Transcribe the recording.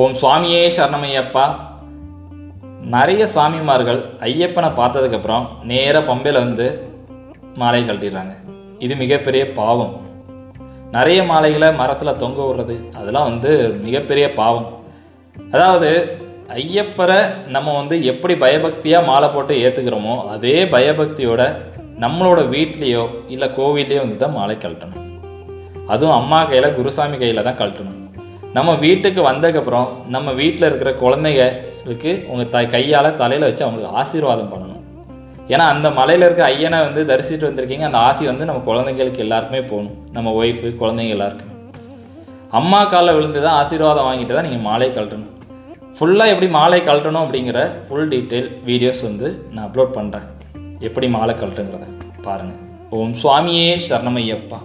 ஓம் சுவாமியே சரணமையப்பா. நிறைய சாமிமார்கள் ஐயப்பனை பார்த்ததுக்கப்புறம் நேராக பம்பையில் வந்து மாலை கழட்டிடுறாங்க. இது மிகப்பெரிய பாவம். நிறைய மாலைகளை மரத்தில் தொங்க விடுறது அதெல்லாம் வந்து மிகப்பெரிய பாவம். அதாவது ஐயப்பரை நம்ம வந்து எப்படி பயபக்தியாக மாலை போட்டு ஏற்றுக்கிறோமோ அதே பயபக்தியோட நம்மளோட வீட்லேயோ இல்லை கோவில்லையோ வந்து தான் மாலை கழட்டணும். அதுவும் அம்மா கையில் குருசாமி கையில் தான் கழட்டணும். நம்ம வீட்டுக்கு வந்ததுக்கப்புறம் நம்ம வீட்டில் இருக்கிற குழந்தைகளுக்கு உங்கள் த கையால் தலையில் வச்சு அவங்களுக்கு ஆசீர்வாதம் பண்ணணும். ஏன்னா அந்த மலையில் இருக்க ஐயனை வந்து தரிசிட்டு வந்திருக்கீங்க. அந்த ஆசி வந்து நம்ம குழந்தைங்களுக்கு எல்லாருக்குமே போகணும். நம்ம ஒய்ஃபு குழந்தைங்க எல்லாருக்கும். அம்மா காலில் விழுந்து தான் ஆசீர்வாதம் வாங்கிட்டு தான் நீங்கள் மாலை கழட்டணும். ஃபுல்லாக எப்படி மாலை கழட்டணும் அப்படிங்கிற ஃபுல் டீட்டெயில் வீடியோஸ் வந்து நான் அப்லோட் பண்ணுறேன் எப்படி மாலை கழட்டுங்கிறத பாருங்கள் ஓம் சுவாமியே சரணமையப்பா